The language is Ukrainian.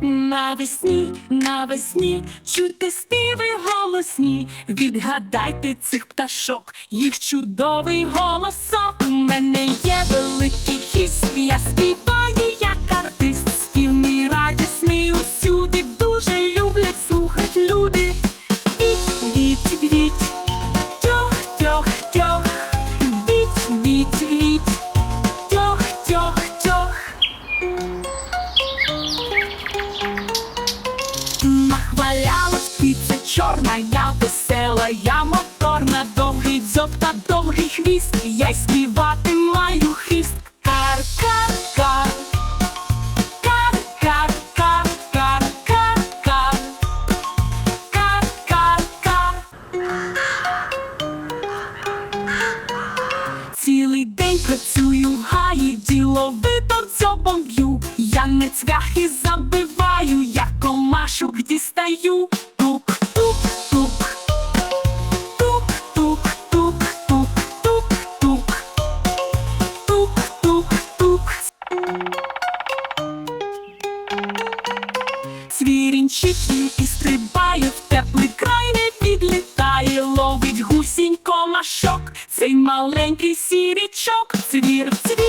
Навесні, навесні, чути співи голосні. Відгадайте цих пташок, їх чудовий голосок. У мене є великий хіст, я співаю чорна, я весела, я моторна, довгий дзьоб та довгий хвіст, я й співати маю хист. Кар, кар, кар. Кар, кар, кар, кар, кар, кар. Кар, кар, кар. Цілий день працюю гаї, діловито дзьобом б'ю. Я не цвяхи забиваю, я комашок дістаю. Свірінчик і стрибає в теплий край не підлітає, ловить гусінь комашок, цей маленький сірічок, цвір, цвір,